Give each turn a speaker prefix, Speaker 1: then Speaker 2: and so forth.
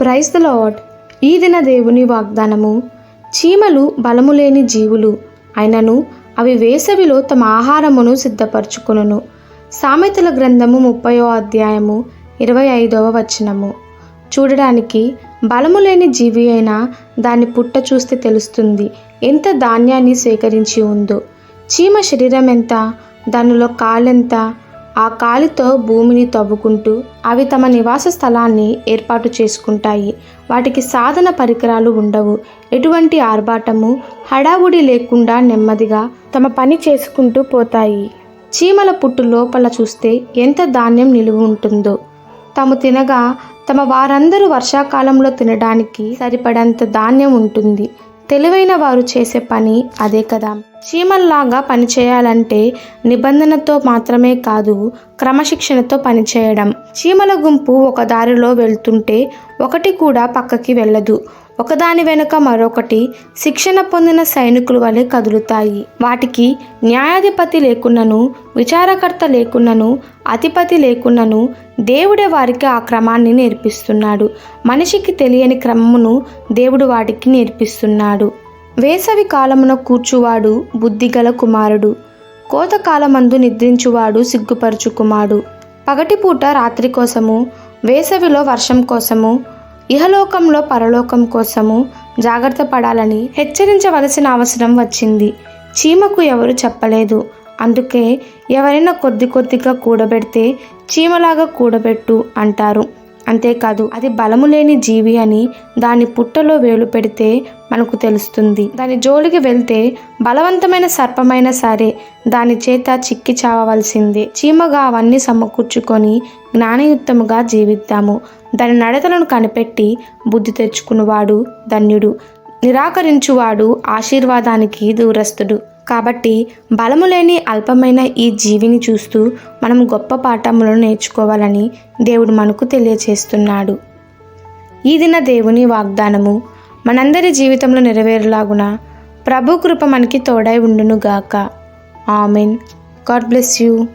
Speaker 1: Praise the lord ఈ దిన దేవుని వాగ్దానము చీమలు బలము లేని జీవులు అయినను అవి వేసవిలో తమ ఆహారమును సిద్ధపరచుకొనును. సామెతల గ్రంథము ముప్పయో అధ్యాయము ఇరవై ఐదవ వచనము. చూడడానికి బలము లేని జీవి అయినా దాని పుట్ట చూస్తే తెలుస్తుంది ఎంత ధాన్యాన్ని సేకరించి ఉందో. చీమ శరీరం ఎంత దానిలో కాలెంత ఆ కాలితో భూమిని తవ్వుకుంటూ అవి తమ నివాస స్థలాన్ని ఏర్పాటు చేసుకుంటాయి. వాటికి సాధన పరికరాలు ఉండవు. ఎటువంటి ఆర్భాటము హడావుడి లేకుండా నెమ్మదిగా తమ పని చేసుకుంటూ పోతాయి. చీమల పుట్టు లోపల చూస్తే ఎంత ధాన్యం నిలువ ఉంటుందో. తాము తినగా తమ వారందరూ వర్షాకాలంలో తినడానికి సరిపడంత ధాన్యం ఉంటుంది. తెలివైన వారు చేసే పని అదే కదా. చీమల్లాగా పనిచేయాలంటే నిబంధనతో మాత్రమే కాదు క్రమశిక్షణతో పనిచేయడం. చీమల గుంపు ఒక దారిలో వెళ్తుంటే ఒకటి కూడా పక్కకి వెళ్ళదు. ఒకదాని వెనుక మరొకటి శిక్షణ పొందిన సైనికుల వలె కదులుతాయి. వాటికి న్యాయాధిపతి లేకున్నను విచారకర్త లేకున్నను అధిపతి లేకున్నను దేవుడే వారికి ఆ క్రమాన్ని నేర్పిస్తున్నాడు. మనిషికి తెలియని క్రమమును దేవుడు వాటికి నేర్పిస్తున్నాడు. వేసవి కాలమున కూర్చువాడు బుద్ధిగల కుమారుడు. కోతకాలమందు నిద్రించువాడు సిగ్గుపరుచుకుమాడు పగటిపూట రాత్రి కోసము వేసవిలో వర్షం కోసము ఇహలోకంలో పరలోకం కోసము జాగ్రత్త పడాలని హెచ్చరించవలసిన అవసరం వచ్చింది. చీమకు ఎవరు చెప్పలేదు. అందుకే ఎవరైనా కొద్ది కొద్దిగా కూడబెడితే చీమలాగా కూడబెట్టు అంటారు. అంతేకాదు అది బలము లేని జీవి అని దాని పుట్టలో వేలు పెడితే మనకు తెలుస్తుంది. దాని జోలికి వెళ్తే బలవంతమైన సర్పమైనా సరే దాని చేత చిక్కి చావవలసిందే. చీమగా అవన్నీ సమకూర్చుకొని జ్ఞానయుక్తముగా జీవిద్దాము. దాని నడతలను కనిపెట్టి బుద్ధి తెచ్చుకున్నవాడు ధన్యుడు. నిరాకరించువాడు ఆశీర్వాదానికి దూరస్తుడు కాబట్టి బలము లేని అల్పమైన ఈ జీవిని చూస్తూ మనం గొప్ప పాఠములను నేర్చుకోవాలని దేవుడు మనకు తెలియచేస్తున్నాడు. ఈ దిన దేవుని వాగ్దానము మనందరి జీవితంలో నెరవేరులాగున ప్రభు కృప మనకి తోడై ఉండునుగాక. ఆమెన్. God bless you.